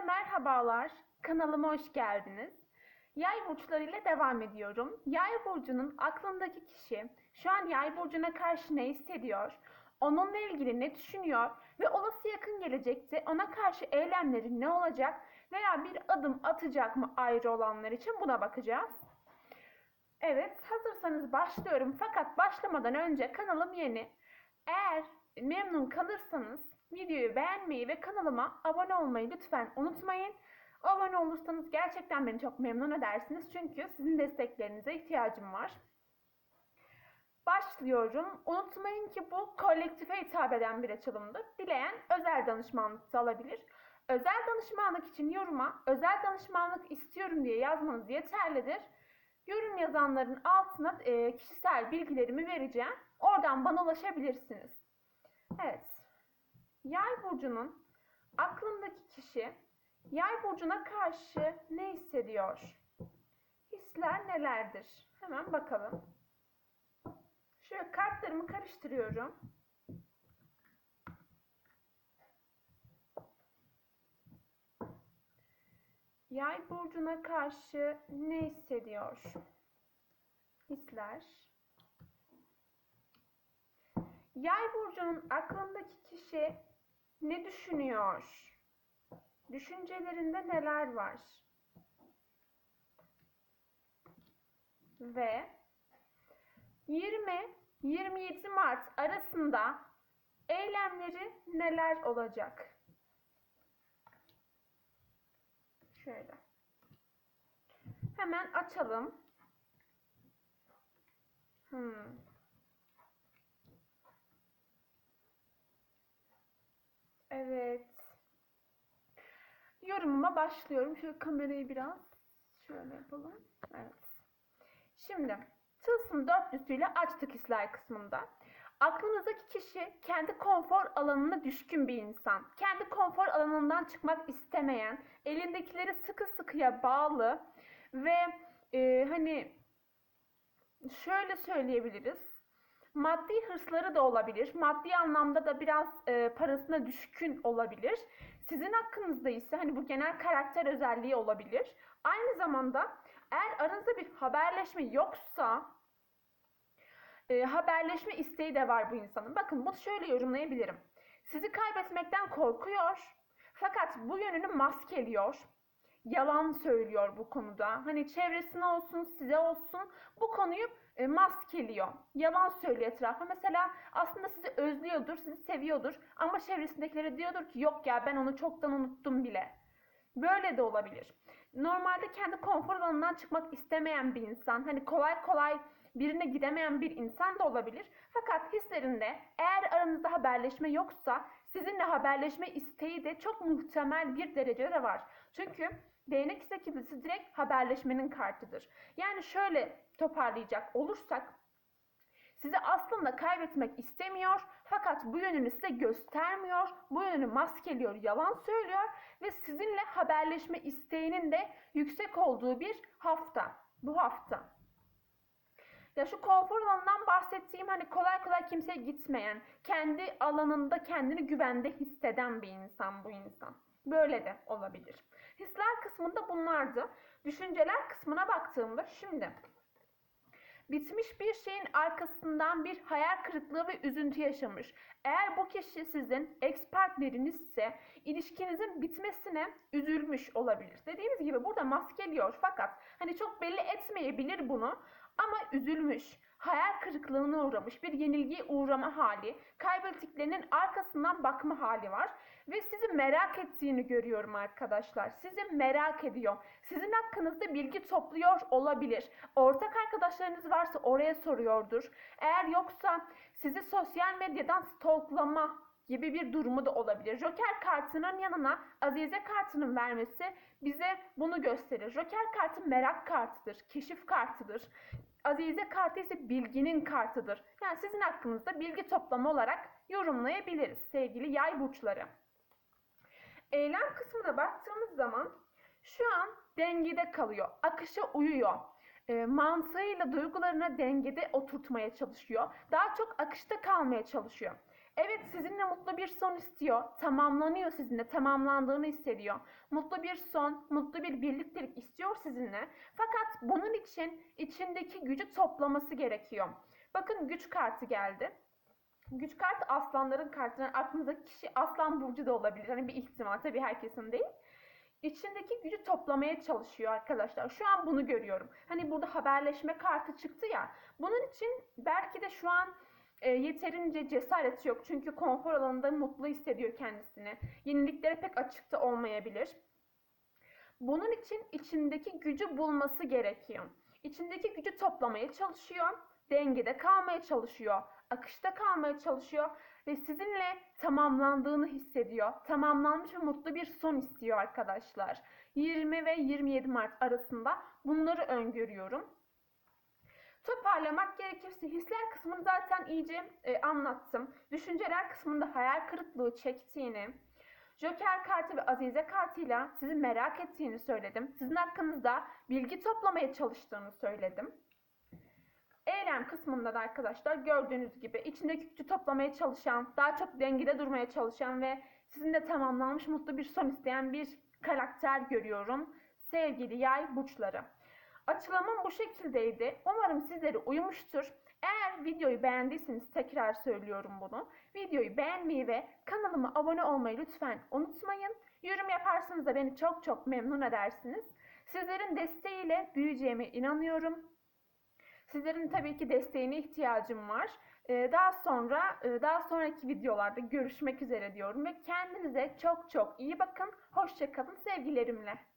merhabalar. Kanalıma hoş geldiniz. Yay burçlarıyla devam ediyorum. Yay burcunun aklındaki kişi şu an yay burcuna karşı ne hissediyor? Onunla ilgili ne düşünüyor ve olası yakın gelecekte ona karşı eylemleri ne olacak veya bir adım atacak mı ayrı olanlar için buna bakacağız. Evet, hazırsanız başlıyorum. Fakat başlamadan önce kanalım yeni. Eğer memnun kalırsanız videoyu beğenmeyi ve kanalıma abone olmayı lütfen unutmayın. Abone olursanız gerçekten beni çok memnun edersiniz. Çünkü sizin desteklerinize ihtiyacım var. Başlıyorum. Unutmayın ki bu kolektife hitap eden bir açılımdır. Dileyen özel danışmanlık da alabilir. Özel danışmanlık için yoruma özel danışmanlık istiyorum diye yazmanız yeterlidir. Yorum yazanların altına e, kişisel bilgilerimi vereceğim. Oradan bana ulaşabilirsiniz. Evet. Yay burcunun aklındaki kişi Yay burcuna karşı ne hissediyor? Hisler nelerdir? Hemen bakalım. Şöyle kartlarımı karıştırıyorum. Yay burcuna karşı ne hissediyor? Hisler. Yay burcunun aklındaki kişi ne düşünüyor? Düşüncelerinde neler var? Ve 20-27 Mart arasında eylemleri neler olacak? Şöyle. Hemen açalım. Hmm. Evet. Yorumuma başlıyorum. Şöyle kamerayı biraz şöyle yapalım. Evet. Şimdi tılsım dörtlüsüyle açtık hisler kısmında. Aklınızdaki kişi kendi konfor alanına düşkün bir insan. Kendi konfor alanından çıkmak istemeyen, elindekileri sıkı sıkıya bağlı ve e, hani şöyle söyleyebiliriz. Maddi hırsları da olabilir. Maddi anlamda da biraz e, parasına düşkün olabilir. Sizin hakkınızda ise hani bu genel karakter özelliği olabilir. Aynı zamanda eğer aranızda bir haberleşme yoksa e, haberleşme isteği de var bu insanın. Bakın bunu şöyle yorumlayabilirim. Sizi kaybetmekten korkuyor. Fakat bu yönünü maskeliyor. Yalan söylüyor bu konuda. Hani çevresine olsun, size olsun bu konuyu e, maskeliyor. Yalan söylüyor etrafa. Mesela aslında sizi özlüyordur, sizi seviyordur ama çevresindekilere diyordur ki yok ya ben onu çoktan unuttum bile. Böyle de olabilir. Normalde kendi konfor alanından çıkmak istemeyen bir insan, hani kolay kolay birine gidemeyen bir insan da olabilir. Fakat hislerinde eğer aranızda haberleşme yoksa sizinle haberleşme isteği de çok muhtemel bir derecede var. Çünkü değnek sekizlisi direkt haberleşmenin kartıdır. Yani şöyle toparlayacak olursak sizi aslında kaybetmek istemiyor fakat bu yönünü size göstermiyor. Bu yönünü maskeliyor, yalan söylüyor ve sizinle haberleşme isteğinin de yüksek olduğu bir hafta. Bu hafta. Ya şu konfor alanından bahsettiğim hani kolay kolay kimseye gitmeyen, kendi alanında kendini güvende hisseden bir insan bu insan. Böyle de olabilir. Hisler kısmında bunlardı. Düşünceler kısmına baktığımda şimdi bitmiş bir şeyin arkasından bir hayal kırıklığı ve üzüntü yaşamış. Eğer bu kişi sizin ex partnerinizse ilişkinizin bitmesine üzülmüş olabilir. Dediğimiz gibi burada maskeliyor fakat hani çok belli etmeyebilir bunu ama üzülmüş, hayal kırıklığına uğramış, bir yenilgiye uğrama hali, kaybettiklerinin arkasından bakma hali var. Ve sizi merak ettiğini görüyorum arkadaşlar. Sizi merak ediyor. Sizin hakkınızda bilgi topluyor olabilir. Ortak arkadaşlarınız varsa oraya soruyordur. Eğer yoksa sizi sosyal medyadan stalklama gibi bir durumu da olabilir. Joker kartının yanına Azize kartının vermesi bize bunu gösterir. Joker kartı merak kartıdır, keşif kartıdır. Azize kartı ise bilginin kartıdır. Yani sizin hakkınızda bilgi toplama olarak yorumlayabiliriz sevgili yay burçları. Eylem kısmına baktığımız zaman şu an dengede kalıyor, akışa uyuyor. E, mantığıyla duygularını dengede oturtmaya çalışıyor. Daha çok akışta kalmaya çalışıyor. Evet sizinle mutlu bir son istiyor. Tamamlanıyor sizinle. Tamamlandığını hissediyor. Mutlu bir son, mutlu bir birliktelik istiyor sizinle. Fakat bunun için içindeki gücü toplaması gerekiyor. Bakın güç kartı geldi. Güç kartı aslanların kartı. Yani aklınızdaki kişi aslan burcu da olabilir. Hani bir ihtimal tabii herkesin değil. İçindeki gücü toplamaya çalışıyor arkadaşlar. Şu an bunu görüyorum. Hani burada haberleşme kartı çıktı ya. Bunun için belki de şu an e, yeterince cesareti yok. Çünkü konfor alanında mutlu hissediyor kendisini. Yeniliklere pek açıkta olmayabilir. Bunun için içindeki gücü bulması gerekiyor. İçindeki gücü toplamaya çalışıyor. Dengede kalmaya çalışıyor. Akışta kalmaya çalışıyor. Ve sizinle tamamlandığını hissediyor. Tamamlanmış ve mutlu bir son istiyor arkadaşlar. 20 ve 27 Mart arasında bunları öngörüyorum. Toparlamak gerekirse hisler kısmını zaten iyice e, anlattım. Düşünceler kısmında hayal kırıklığı çektiğini, Joker kartı ve Azize kartıyla sizi merak ettiğini söyledim. Sizin hakkınızda bilgi toplamaya çalıştığını söyledim. Eylem kısmında da arkadaşlar gördüğünüz gibi içindeki gücü toplamaya çalışan, daha çok dengede durmaya çalışan ve sizin de tamamlanmış mutlu bir son isteyen bir karakter görüyorum. Sevgili yay burçları. Açılımım bu şekildeydi. Umarım sizlere uymuştur. Eğer videoyu beğendiyseniz tekrar söylüyorum bunu. Videoyu beğenmeyi ve kanalıma abone olmayı lütfen unutmayın. Yorum yaparsanız da beni çok çok memnun edersiniz. Sizlerin desteğiyle büyüyeceğime inanıyorum. Sizlerin tabii ki desteğine ihtiyacım var. Ee, Daha sonra e, daha sonraki videolarda görüşmek üzere diyorum ve kendinize çok çok iyi bakın. Hoşçakalın sevgilerimle.